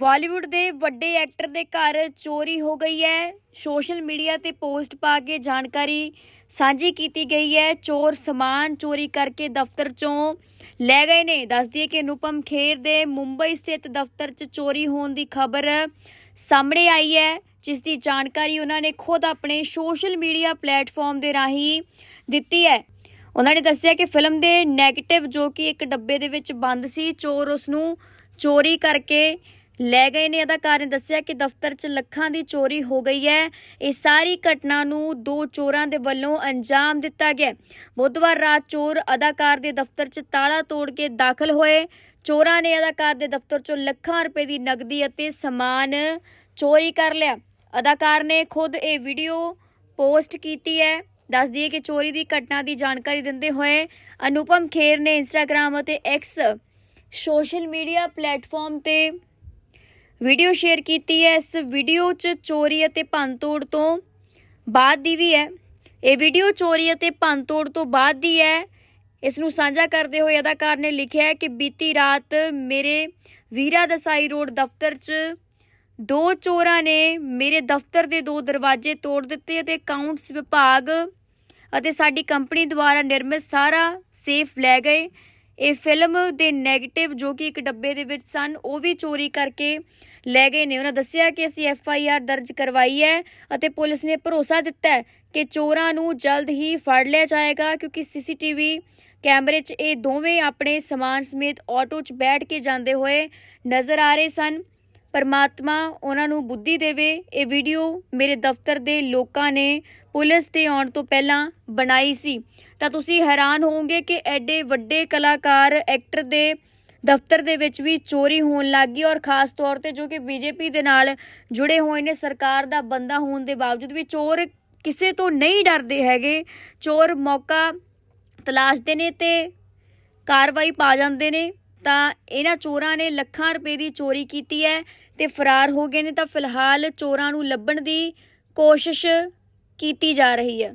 ਬਾਲੀਵੁੱਡ ਦੇ ਵੱਡੇ ਐਕਟਰ ਦੇ ਘਰ ਚੋਰੀ ਹੋ ਗਈ ਹੈ। ਸੋਸ਼ਲ ਮੀਡੀਆ ਤੇ ਪੋਸਟ ਪਾ ਕੇ ਜਾਣਕਾਰੀ ਸਾਂਝੀ ਕੀਤੀ ਗਈ ਹੈ। ਚੋਰ ਸਮਾਨ ਚੋਰੀ ਕਰਕੇ ਦਫ਼ਤਰ ਚੋਂ ਲੈ ਗਏ ਨੇ। ਦੱਸਦੀ ਹੈ ਕਿ ਅਨੁਪਮ ਖੇਰ ਦੇ ਮੁੰਬਈ ਸਥਿਤ ਦਫ਼ਤਰ 'ਚ ਚੋਰੀ ਹੋਣ ਦੀ ਖਬਰ ਸਾਹਮਣੇ ਆਈ ਹੈ, ਜਿਸ ਦੀ ਜਾਣਕਾਰੀ ਉਹਨਾਂ ਨੇ ਖੁਦ ਆਪਣੇ ਸੋਸ਼ਲ ਮੀਡੀਆ ਪਲੇਟਫਾਰਮ ਦੇ ਰਾਹੀਂ ਦਿੱਤੀ ਹੈ। ਉਹਨਾਂ ਨੇ ਦੱਸਿਆ ਕਿ ਫਿਲਮ ਦੇ 네ਗੇਟਿਵ ਜੋ ਕਿ ਇੱਕ ਡੱਬੇ ਦੇ ਵਿੱਚ ਬੰਦ ਸੀ, ਚੋਰ ਉਸ ਨੂੰ ਚੋਰੀ ਕਰਕੇ ਲੈ ਗਏ ਨੇ। ਅਦਾਕਾਰ ਨੇ ਦੱਸਿਆ ਕਿ ਦਫ਼ਤਰ 'ਚ ਲੱਖਾਂ ਦੀ ਚੋਰੀ ਹੋ ਗਈ ਹੈ। ਇਹ ਸਾਰੀ ਘਟਨਾ ਨੂੰ ਦੋ ਚੋਰਾਂ ਦੇ ਵੱਲੋਂ ਅੰਜਾਮ ਦਿੱਤਾ ਗਿਆ। ਬੁੱਧਵਾਰ ਰਾਤ ਚੋਰ ਅਦਾਕਾਰ ਦੇ ਦਫ਼ਤਰ 'ਚ ਤਾਲਾ ਤੋੜ ਕੇ ਦਾਖਲ ਹੋਏ। ਚੋਰਾਂ ਨੇ ਅਦਾਕਾਰ ਦੇ ਦਫ਼ਤਰ 'ਚੋਂ ਲੱਖਾਂ ਰੁਪਏ ਦੀ ਨਕਦੀ ਅਤੇ ਸਮਾਨ ਚੋਰੀ ਕਰ ਲਿਆ। ਅਦਾਕਾਰ ਨੇ ਖੁਦ ਇਹ ਵੀਡੀਓ ਪੋਸਟ ਕੀਤੀ ਹੈ। ਦੱਸ ਦਈਏ ਕਿ ਚੋਰੀ ਦੀ ਘਟਨਾ ਦੀ ਜਾਣਕਾਰੀ ਦਿੰਦੇ ਹੋਏ ਅਨੁਪਮ ਖੇਰ ਨੇ ਇੰਸਟਾਗ੍ਰam ਅਤੇ ਐਕਸ ਸੋਸ਼ਲ ਮੀਡੀਆ ਪਲੇਟਫਾਰਮ ਤੇ ਵੀਡੀਓ ਸ਼ੇਅਰ ਕੀਤੀ ਹੈ। ਇਸ ਵੀਡੀਓ 'ਚ ਚੋਰੀ ਅਤੇ ਭੰਨਤੋੜ ਤੋਂ ਬਾਅਦ ਦੀ ਵੀ ਹੈ। ਇਹ ਵੀਡੀਓ ਚੋਰੀ ਅਤੇ ਭੰਨਤੋੜ ਤੋਂ ਬਾਅਦ ਦੀ ਹੈ। ਇਸ ਨੂੰ ਸਾਂਝਾ ਕਰਦੇ ਹੋਏ ਅਦਾਕਾਰ ਨੇ ਲਿਖਿਆ ਕਿ ਬੀਤੀ ਰਾਤ ਮੇਰੇ ਵੀਰਾ ਦਸਾਈ ਰੋਡ ਦਫ਼ਤਰ 'ਚ ਦੋ ਚੋਰਾਂ ਨੇ ਮੇਰੇ ਦਫ਼ਤਰ ਦੇ ਦੋ ਦਰਵਾਜ਼ੇ ਤੋੜ ਦਿੱਤੇ ਅਤੇ ਅਕਾਊਂਟਸ ਵਿਭਾਗ ਅਤੇ ਸਾਡੀ ਕੰਪਨੀ ਦੁਆਰਾ ਨਿਰਮਿਤ ਸਾਰਾ ਸੇਫ ਲੈ ਗਏ। ਇਹ ਫਿਲਮ ਦੇ 네ਗੇਟਿਵ ਜੋ ਕਿ ਇੱਕ ਡੱਬੇ ਦੇ ਵਿੱਚ ਸਨ, ਉਹ ਵੀ ਚੋਰੀ ਕਰਕੇ ਲੈ ਗਏ ਨੇ। ਉਹਨਾਂ ਦੱਸਿਆ ਕਿ ਅਸੀਂ ਐਫ ਆਈ ਆਰ ਦਰਜ ਕਰਵਾਈ ਹੈ ਅਤੇ ਪੁਲਿਸ ਨੇ ਭਰੋਸਾ ਦਿੱਤਾ ਹੈ ਕਿ ਚੋਰਾਂ ਨੂੰ ਜਲਦ ਹੀ ਫੜ ਲਿਆ ਜਾਏਗਾ, ਕਿਉਂਕਿ ਸੀਸੀਟੀਵੀ ਕੈਮਰੇ 'ਚ ਇਹ ਦੋਵੇਂ ਆਪਣੇ ਸਮਾਨ ਸਮੇਤ ਆਟੋ 'ਚ ਬੈਠ ਕੇ ਜਾਂਦੇ ਹੋਏ ਨਜ਼ਰ ਆ ਰਹੇ ਸਨ। ਪਰਮਾਤਮਾ ਉਹਨਾਂ ਨੂੰ ਬੁੱਧੀ ਦੇਵੇ। ਇਹ ਵੀਡੀਓ ਮੇਰੇ ਦਫ਼ਤਰ ਦੇ ਲੋਕਾਂ ਨੇ ਪੁਲਿਸ ਤੇ ਆਉਣ ਤੋਂ ਪਹਿਲਾਂ ਬਣਾਈ ਸੀ। ਤਾਂ ਤੁਸੀਂ ਹੈਰਾਨ ਹੋਵੋਗੇ ਕਿ ਐਡੇ ਵੱਡੇ ਕਲਾਕਾਰ ਐਕਟਰ ਦੇ ਦਫ਼ਤਰ ਦੇ ਵਿੱਚ ਵੀ ਚੋਰੀ ਹੋਣ ਲੱਗ ਗਈ ਔਰ ਖਾਸ ਤੌਰ ਤੇ ਜੋ ਕਿ ਬੀਜੇਪੀ ਦੇ ਨਾਲ ਜੁੜੇ ਹੋਏ ਨੇ, ਸਰਕਾਰ ਦਾ ਬੰਦਾ ਹੋਣ ਦੇ ਬਾਵਜੂਦ ਵੀ ਚੋਰ ਕਿਸੇ ਤੋਂ ਨਹੀਂ ਡਰਦੇ ਹੈਗੇ। ਚੋਰ ਮੌਕਾ ਤਲਾਸ਼ਦੇ ਨੇ ਤੇ ਕਾਰਵਾਈ ਪਾ ਜਾਂਦੇ ਨੇ। ਤਾਂ ਇਹਨਾਂ ਚੋਰਾਂ ਨੇ ਲੱਖਾਂ ਰੁਪਏ ਦੀ ਚੋਰੀ ਕੀਤੀ ਹੈ ਤੇ ਫਰਾਰ ਹੋ ਗਏ ਨੇ। ਤਾਂ ਫਿਲਹਾਲ ਚੋਰਾਂ ਨੂੰ ਲੱਭਣ ਦੀ ਕੋਸ਼ਿਸ਼ ਕੀਤੀ ਜਾ ਰਹੀ ਹੈ।